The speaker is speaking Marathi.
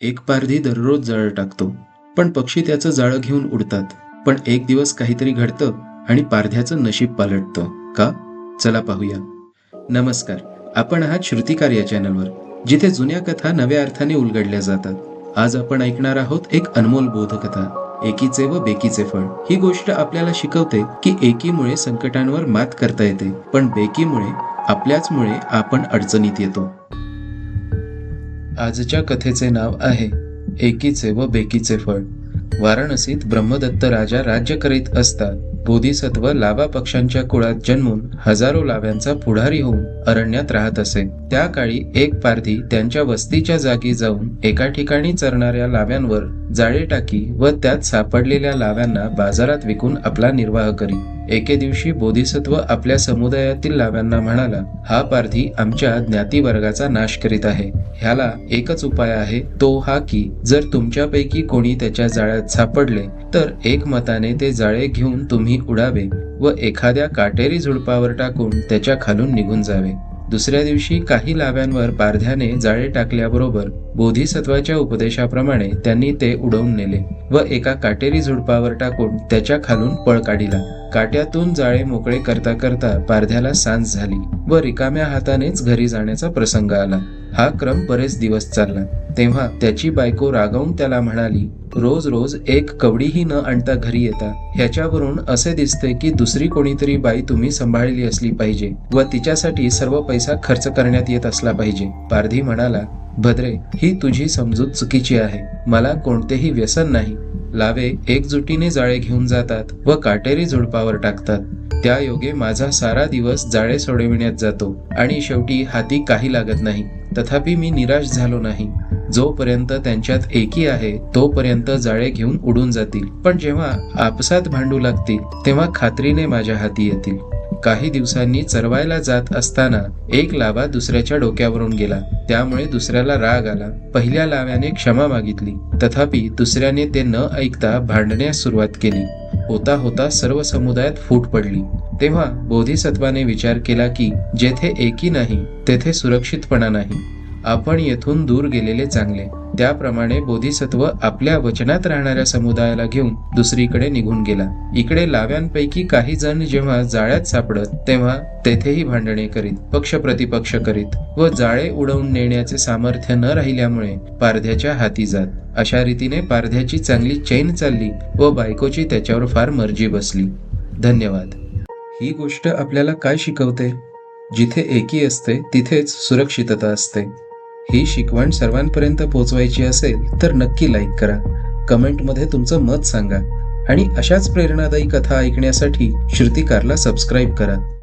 एक पारधी दररोज जाळं टाकतो. पण पक्षी त्याचं जाळं घेऊन उडतात. पण एक दिवस काहीतरी घडतं आणि पारध्याचं नशीब पालटतं. का? चला पाहूया. नमस्कार. आपण आहात श्रुतिकार या चॅनलवर जिथे जुन्या कथा नव्या अर्थाने उलगडल्या जातात. आज आपण ऐकणार आहोत एक अनमोल बोधकथा एकीचे व बेकीचे फळ. ही गोष्ट आपल्याला शिकवते की एकीमुळे संकटांवर मात करता येते पण बेकीमुळे आपल्याचमुळे आपण अडचणीत येतो. आजच्या कथेचे नाव आहे एकीचे व बेकीचे फळ. वाराणसीत ब्रह्मदत्त राजा राज्य करीत असतात बोधिसत्व लावा पक्षांच्या कुळात जन्मून हजारो लाव्यांचा पुढारी होऊन अरण्यात राहत असे. त्या काळी एक पारधी त्यांच्या वस्तीच्या जागी जाऊन एका ठिकाणी चरणाऱ्या लाव्यांवर जाळे टाकी व त्यात सापडलेल्या लाव्यांना बाजारात विकून आपला निर्वाह करी एके दिवशी बोधिसत्व आपल्या समुदायातील लाव्यांना म्हणाला हा पारधी आमच्या ज्ञाती वर्गाचा नाश करीत आहे. ह्याला एकच उपाय आहे तो हा की जर तुमच्यापैकी कोणी त्याच्या जाळ्यात सापडले तर एक मताने ते जाळे घेऊन तुम्ही उडावे व एखाद्या काटेरी झुडपावर टाकून त्याच्या खालून निघून जावे. दुसऱ्या दिवशी काही लाव्यांवर पारध्याने जाळे टाकल्याबरोबर बोधिसत्वाच्या उपदेशाप्रमाणे त्यांनी ते उडवून नेले. व एका काटेरी झुडपावर टाकून त्याच्या खालून पळ काढिला. काट्यातून जाळे मोकळे करता करता पारध्याला सांज झाली व रिकाम्या हातानेच घरी जाण्याचा प्रसंग आला. हा क्रम बरेच दिवस चालला. तेव्हा त्याची बायको रागावून त्याला म्हणाली रोज रोज एक कवडीही न आणता घरी येता. ह्याच्यावरून असे दिसते की दुसरी कोणीतरी बाई तुम्ही सांभाळली असली पाहिजे व तिच्यासाठी सर्व पैसा खर्च करण्यात येत असला पाहिजे. पारधी म्हणाला भद्रे ही तुझी समजूत चुकीची आहे. मला कोणतेही व्यसन नाही. लावे एकजुटीने जाळे घेऊन जातात व काटेरी झुडपावर टाकतात. त्या योगे माझा सारा दिवस जाळे सोडविण्यात जातो आणि शेवटी हाती काही लागत नाही. तथापि मी निराश झालो नाही. जोपर्यंत त्यांच्यात एकी आहे तोपर्यंत जाळे घेऊन उडून जातील. पण जेव्हा आपसात भांडू लागतील तेव्हा खात्रीने माझ्या हाती येतील. काही दिवसांनी चरवायला जात असताना एक लावा दुसऱ्याच्या डोक्यावरून गेला. त्यामुळे दुसऱ्याला राग आला. पहिल्या लाव्याने क्षमा मागितली. तथापि दुसऱ्याने ते न ऐकता भांडण्यास सुरुवात केली. होता होता सर्व समुदायात फूट पडली. तेव्हा बोधिसत्वाने विचार केला की जेथे एकी नाही तेथे सुरक्षितपणा नाही. आपण येथून दूर गेलेले चांगले. त्याप्रमाणे बोधिसत्व आपल्या वचनात राहणाऱ्या समुदायाला घेऊन दुसरीकडे निघून गेला. इकडे लाव्यांपैकी काही जण जेव्हा जाळ्यात सापडत तेव्हा तेथेही भांडणे करीत पक्ष प्रतिपक्ष करीत व जाळे उडवून नेण्याचे सामर्थ्य न राहिल्यामुळे पारध्याच्या हाती जात. अशा रीतीने पारध्याची चांगली चैन चालली व बायकोची त्याच्यावर फार मर्जी बसली. धन्यवाद. ही गोष्ट आपल्याला काय शिकवते? जिथे एकी असते तिथेच सुरक्षितता असते. ही शिकवण सर्वांपर्यंत पोहोचवायची असेल तर नक्की लाईक करा. कमेंटमध्ये तुमचं मत सांगा. आणि अशाच प्रेरणादायी कथा ऐकण्यासाठी श्रुतिकारला सबस्क्राईब करा.